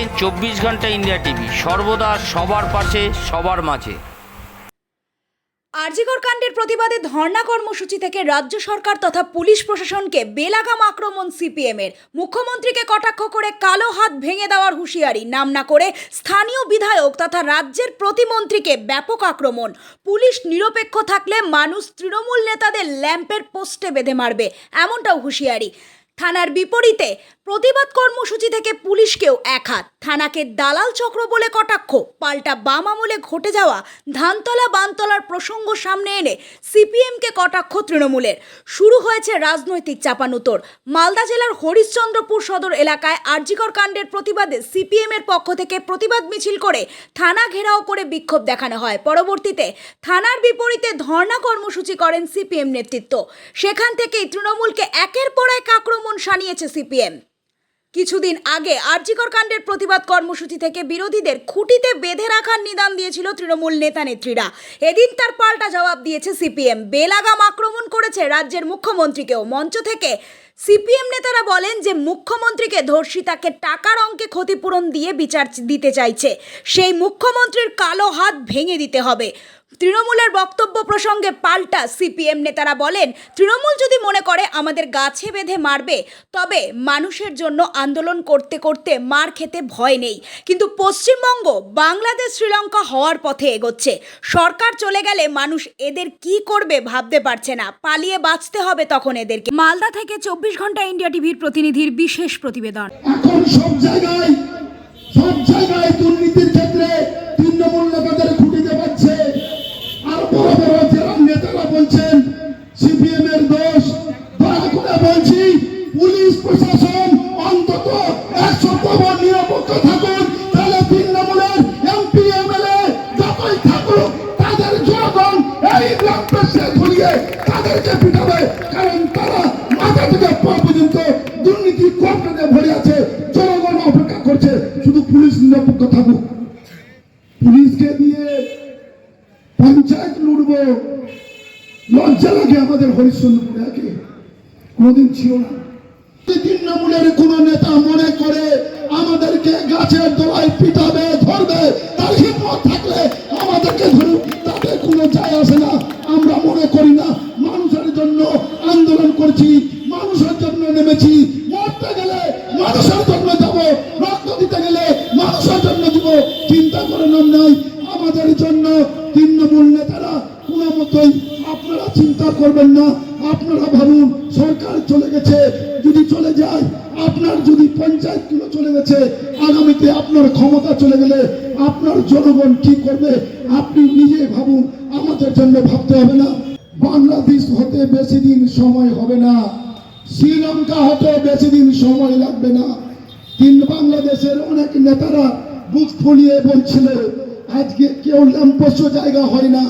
দেখছেন চব্বিশ ঘণ্টা ইন্ডিয়া টিভি। সর্বদা সবার পাশে, সবার মাঝে। আরজিকর কাণ্ডের প্রতিবাদে ধর্ণা কর্মসূচি থেকে রাজ্য সরকার তথা পুলিশ প্রশাসনকে বেলাগাম আক্রমণ সিপিএমের। মুখ্যমন্ত্রীকে কটাক্ষ করে কালো হাত ভেঙে দেওয়ার হুঁশিয়ারি, নাম না করে স্থানীয় বিধায়ক তথা রাজ্যের প্রতিমন্ত্রীকে ব্যাপক আক্রমণ। পুলিশ নিরপেক্ষ থাকলে মানুষ তৃণমূল নেতাদের ল্যাম্পের পোস্টে বেঁধে মারবে, এমনটাও হুঁশিয়ারি। থানার বিপরীতে প্রতিবাদ কর্মসূচি থেকে পুলিশকেও এক হাত। থানাকে দালাল চক্র বলে কটাক্ষ। পাল্টা বাম আমলে ঘটে যাওয়া ধানতলা বানতলার প্রসঙ্গ সামনে এনে সিপিএমকে কটাক্ষ তৃণমূলের। শুরু হয়েছে রাজনৈতিক চাপানুতর। মালদা জেলার হরিশ্চন্দ্রপুর সদর এলাকায় আরজিকর কাণ্ডের প্রতিবাদে সিপিএমের পক্ষ থেকে প্রতিবাদ মিছিল করে থানা ঘেরাও করে বিক্ষোভ দেখানো হয়। পরবর্তীতে থানার বিপরীতে ধর্ণা কর্মসূচি করেন সিপিএম নেতৃত্ব। সেখান থেকেই তৃণমূলকে একের পর এক শানিয়েছে সিপিএম। কিছুদিন আগে আরজিকর কাণ্ডের প্রতিবাদ কর্মসূচি থেকে বিরোধীদের খুঁটিতে বেঁধে রাখার নিদান দিয়েছিল তৃণমূল নেতা নেত্রীরা। এদিন তার পাল্টা জবাব দিয়েছে সিপিএম। বেলাগাম আক্রমণ করেছে রাজ্যের মুখ্যমন্ত্রীকেও। মঞ্চ থেকে সিপিএম নেতারা বলেন যে মুখ্যমন্ত্রীকে ধর্ষিতাকে টাকার অঙ্কে ক্ষতিপূরণ দিয়ে বিচার দিতে চাইছে। সেই মুখ্যমন্ত্রীর কালো হাত ভেঙে দিতে হবে। তৃণমূলের বক্তব্য প্রসঙ্গে পাল্টা সিপিএম নেতারা বলেন তৃণমূল যদি মনে করে আমাদের গাছে বেঁধে মারবে তবে মানুষের জন্য আন্দোলন করতে করতে মার খেতে ভয় নেই। কিন্তু পশ্চিমবঙ্গ বাংলাদেশ শ্রীলঙ্কা হওয়ার পথে এগোচ্ছে। সরকার চলে গেলে মানুষ এদের কি করবে ভাবতে পারছে না। পালিয়ে বাঁচতে হবে তখন এদেরকে। মালদা থেকে চব্বিশ ঘণ্টা ইন্ডিয়া টিভির প্রতিনিধির বিশেষ প্রতিবেদন। এখন সব জায়গায় তৃণমূলের এমপি এমএলএ যতই থাকুক, তাদের জনগণ এই তাদেরকে কারণ তারা মাথা থেকে পর্যন্ত দুর্নীতি ভরে আছে, জনগণ অপেক্ষা করছে, শুধু পুলিশ থাকুক। পুলিশকে দিয়ে পঞ্চায়েত লজ্জা লাগে আমাদের হরিশ্চন্দ্রপুরে একে কোনোদিন ছিল না। তৃণমূলের কোন নেতা মনে করে আমাদেরকে গাছের দোলায় পিটাবে। আমাদেরকে ধরুক তাতে কোনো যায় আসে না। আমরা মনে করি না, মানুষের জন্য আন্দোলন করছি, মানুষের জন্য নেমেছি। মরতে গেলে মানুষের জন্য যাব, রক্ত দিতে গেলে মানুষের জন্য দিব। চিন্তা করে নাম নাই, আমাদের জন্য তৃণমূল নেতারা কোনো মতোই আপনারা চিন্তা করবেন না। আপনারা ভাবুন, সরকার চলে গেছে, যদি চলে যায়, আপনার যদি পঞ্চায়েতগুলো চলে গেছে, আগামীতে আপনার ক্ষমতা চলে গেলে আপনার জনগণ কি করবে, আপনি নিজে ভাবুন, আমাদের জন্য ভাবতে হবে না। বাংলাদেশ হতে বেশি দিন সময় হবে না। শ্রীলঙ্কা হতে বেশি দিন সময় লাগবে না। তিন বাংলাদেশের অনেক নেতারা বুক ফুলিয়ে বলছিল, আজকে কেউ ল্যাম্পোস্ট জায়গা হয় না,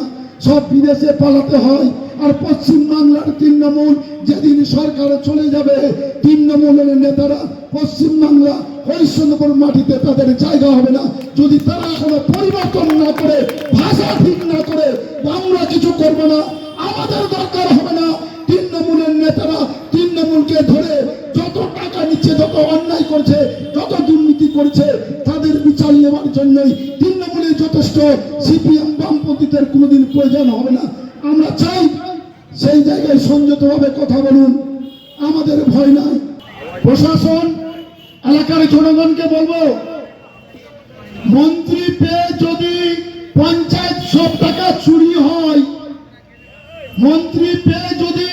সব বিদেশে পালাতে হয়, আর পশ্চিম বাংলার তৃণমূল যেদিন সরকার চলে যাবে, তৃণমূলের নেতারা পশ্চিম বাংলা হরিশ্চন্দ্রপুর মাটিতে তাদের জায়গা হবে না। যদি তারা কোনো পরিবর্তন না করে, ভাষা ঠিক না করে, আমরা কিছু করব না। আমাদের দরকার হবে না। তৃণমূলের নেতারা তৃণমূলকে ধরে যত টাকা নিচ্ছে, যত অন্যায় করছে, যত দুর্নীতি করছে, তাদের বিচার নেওয়ার জন্যই তৃণমূলে যথেষ্ট সিপিএম বামপন্থীদের কোনোদিন প্রয়োজন হবে না। আমরা চাই সেই জায়গায় সংযতভাবে কথা বলুন। আমাদের ভয় নাই। প্রশাসন এলাকার জনগণকে বলব মন্ত্রী পেয়ে যদি পঞ্চায়েত সব টাকা চুরি হয় মন্ত্রী পেয়ে যদি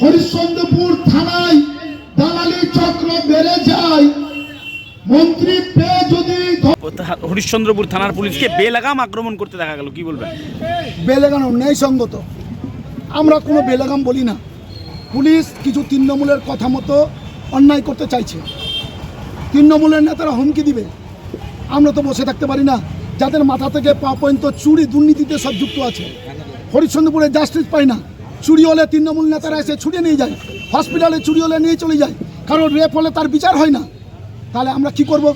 হরিশ্চন্দ্রপুর থানায় দালালি চক্র বেড়ে যায় মন্ত্রী পেয়ে যদি হরিশ্চন্দ্রপুর থানার পুলিশকে বেলাগাম আক্রমণ করতে দেখা গেল কি বলবেন? বেলেগান ন্যায়সঙ্গত আমরা কোনো বেলেগাম বলি না। পুলিশ কিছু তৃণমূলের কথা মতো অন্যায় করতে চাইছে। তৃণমূলের নেতারা হুমকি দিবে। আমরা তো বসে থাকতে পারি না। যাদের মাথা থেকে পা পর্যন্ত চুরি দুর্নীতিতে সব যুক্ত আছে। হরিশ্চন্দ্রপুরে জাস্টিস পায় না। চুরি হলে তৃণমূল নেতারা এসে ছুটে নিয়ে যায়। হসপিটালে চুরি হলে নিয়ে চলে যায়। কারণ রেপ হলে তার বিচার হয় না। তাহলে আমরা কি করব?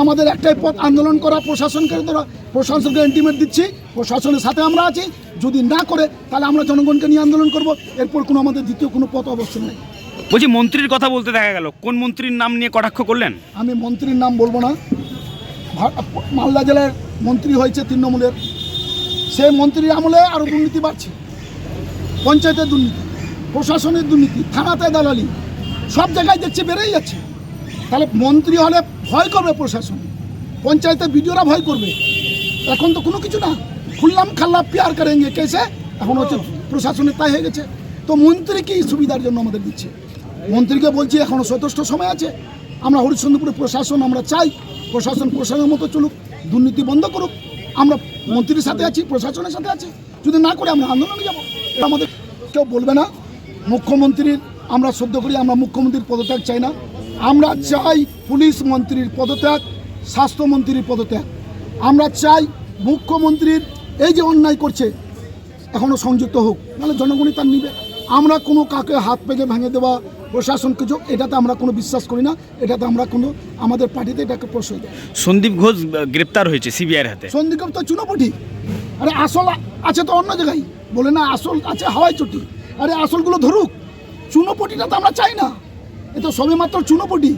আমাদের একটাই পথ আন্দোলন করা প্রশাসনকে ধরা প্রশাসনকে ইন্টিমেট দিচ্ছি প্রশাসনের সাথে আমরা আছি। যদি না করে তাহলে আমরা জনগণকে নিয়ে আন্দোলন করব। এরপর কোনো আমাদের দ্বিতীয় কোনো পথ অবশ্যই নেই। বলছি মন্ত্রীর কথা বলতে দেখা গেল। কোন মন্ত্রীর নাম নিয়ে কটাক্ষ করলেন? আমি মন্ত্রীর নাম বলব না। মালদা জেলার মন্ত্রী হয়েছে তৃণমূলের। সেই মন্ত্রীর আমলে আরও দুর্নীতি বাড়ছে। পঞ্চায়েতের দুর্নীতি প্রশাসনের দুর্নীতি থানাতে দালালি সব জায়গায় দেখছি বেড়েই যাচ্ছে। তাহলে মন্ত্রী হলে ভয় করবে প্রশাসন। পঞ্চায়েতের বিডিওরা ভয় করবে। এখন তো কোনো কিছু না। খুললাম খাল্লা, পিয়ার করেঙ্গে কেসে, এখন হচ্ছে প্রশাসনের তাই হয়ে গেছে। তো মন্ত্রী কি সুবিধার জন্য আমাদের দিচ্ছে? মন্ত্রীকে বলছি এখনও যথেষ্ট সময় আছে। আমরা হরিশ্চন্দ্রপুরের প্রশাসন, আমরা চাই প্রশাসন প্রশাসনের মতো চলুক, দুর্নীতি বন্ধ করুক। আমরা মন্ত্রীর সাথে আছি, প্রশাসনের সাথে আছি। যদি না করে আমরা আন্দোলনে যাব। আমাদের কেউ বলবে না। মুখ্যমন্ত্রীর আমরা সদ্য করি, আমরা মুখ্যমন্ত্রীর পদত্যাগ চাই না। আমরা চাই পুলিশ মন্ত্রীর পদত্যাগ স্বাস্থ্যমন্ত্রীর পদত্যাগ। আমরা চাই মুখ্যমন্ত্রীর এই যে অন্যায় করছে এখনও সংযুক্ত হোক নাহলে জনগণই তার নিবে। আমরা কোনো কাকে হাত পেগে ভেঙে দেওয়া প্রশাসনকে যোগ এটাতে আমরা কোনো বিশ্বাস করি না এটাতে আমরা কোনো আমাদের পার্টিতে এটাকে প্রশ্রয় দেয় সন্দীপ ঘোষ গ্রেপ্তার হয়েছে সিবিআইয়ের হাতে। সন্দীপ ঘোষ তো চুনোপটি। আরে আসল আছে তো অন্য জায়গায়। বলে না আসল আছে হাওয়াই চটি। আরে আসলগুলো ধরুক চুনোপটিটা তো আমরা চাই না। এ তো সবে মাত্র চুনোপটি।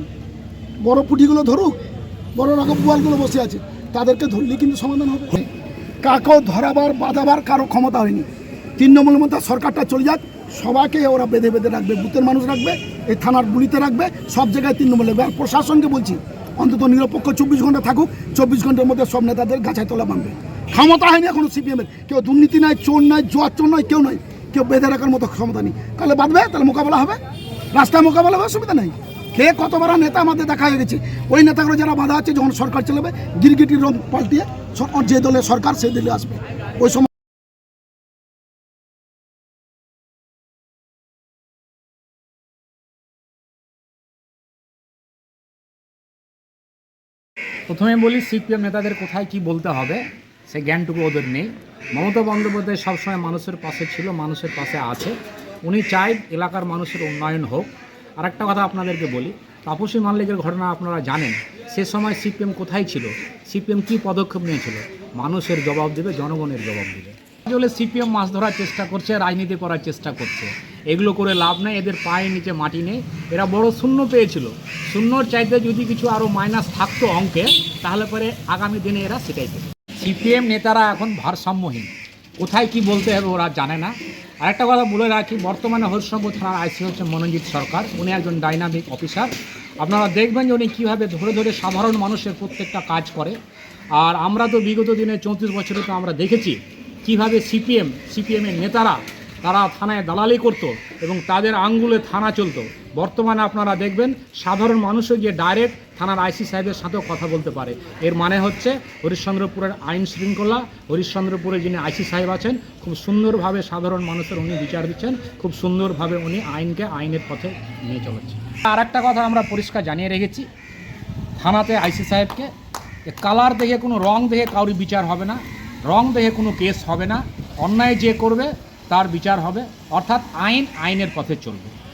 বড় পুটিগুলো ধরুক, বড় রকম বোয়ালগুলো বসে আছে, তাদেরকে ধরলে কিন্তু সমাধান হবে। কাকেও ধরাবার, বাঁধাবার কারও ক্ষমতা হয়নি। তৃণমূল মধ্যে সরকারটা চলে যাক, সবাইকে ওরা বেঁধে বেঁধে রাখবে, বুথের মানুষ রাখবে, এই থানার গুলিতে রাখবে, সব জায়গায় তৃণমূল রাখবে আর প্রশাসনকে বলছি, অন্তত নিরপেক্ষ চব্বিশ ঘণ্টা থাকুক, চব্বিশ ঘণ্টার মধ্যে সব নেতাদের গাছায় তোলা মানবে ক্ষমতা হয়নি এখনও সিপিএমের কেউ দুর্নীতি নাই, চোর নাই, জোয়ার চোর নয় কেউ নয় কেউ বেঁধে রাখার মতো ক্ষমতা নেই। তাহলে বাঁধবে, তাহলে মোকাবেলা হবে। রাস্তায় মোকাবেলা অসুবিধা নেই। কে কত বড় নেতা আমাদের দেখা হয়ে গেছে। ওই নেতাগুলো যারা বাধা আছে, যখন সরকার চালাবে, গিরগিটির রং পাল্টিয়ে যে দলে সরকার, সেই দলে আসবে। ওই সময় বলি নেতাদের কোথায় কি বলতে হবে, সে জ্ঞানটুকু ওদের নেই। মমতা বন্দ্যোপাধ্যায় মানুষের পাশে ছিল, মানুষের পাশে আছে। উনি চাই এলাকার মানুষের উন্নয়ন হোক। আর একটা কথা আপনাদেরকে বলি, তাপসী মাল্লিকের ঘটনা আপনারা জানেন, সে সময় সিপিএম কোথায় ছিল? সিপিএম কী পদক্ষেপ নিয়েছিল? মানুষের জবাব দেবে, জনগণের জবাব দেবে। আসলে সিপিএম মাছ ধরার চেষ্টা করছে, রাজনীতি করার চেষ্টা করছে। এগুলো করে লাভ নেই, এদের পায়ের নিচে মাটি নেই। এরা বড় শূন্য পেয়েছিল। শূন্যর চাইতে যদি কিছু আরও মাইনাস থাকতো অঙ্কে, তাহলে পরে আগামী দিনে এরা সেটাই পেত। সিপিএম নেতারা এখন ভারসাম্যহীন। কোথায় কি বলতে হবে ওরা জানে না। আরেকটা কথা বলে রাখি, বর্তমানে হরিশঙ্কর থানার আইসি হচ্ছে মনোজিৎ সরকার। উনি একজন ডাইনামিক অফিসার আপনারা দেখবেন যে উনি কীভাবে ধরে ধরে সাধারণ মানুষের প্রত্যেকটা কাজ করে। আর আমরা তো বিগত দিনে চৌত্রিশ বছরে তো আমরা দেখেছি কীভাবে সিপিএম, সিপিএমের নেতারা তারা থানায় দালালি করত এবং তাদের আঙ্গুলে থানা চলতো। বর্তমানে আপনারা দেখবেন সাধারণ মানুষও গিয়ে ডাইরেক্ট থানার আইসি সাহেবের সাথেও কথা বলতে পারে। এর মানে হচ্ছে হরিশ্চন্দ্রপুরের আইন শৃঙ্খলা, হরিশ্চন্দ্রপুরে যিনি আইসি সাহেব আছেন, খুব সুন্দরভাবে সাধারণ মানুষের উনি বিচার দিচ্ছেন, খুব সুন্দরভাবে উনি আইনকে আইনের পথে নিয়ে চলেছেন। আর একটা কথা আমরা পরিষ্কার জানিয়ে রেখেছি, থানাতে আইসি সাহেবকে কালার দেখে কোনো রং দেখে কাউরি বিচার হবে না, রং দেখে কোনো কেস হবে না, অন্যায় যে করবে তার বিচার হবে, অর্থাৎ আইন আইনের পথে চলবে।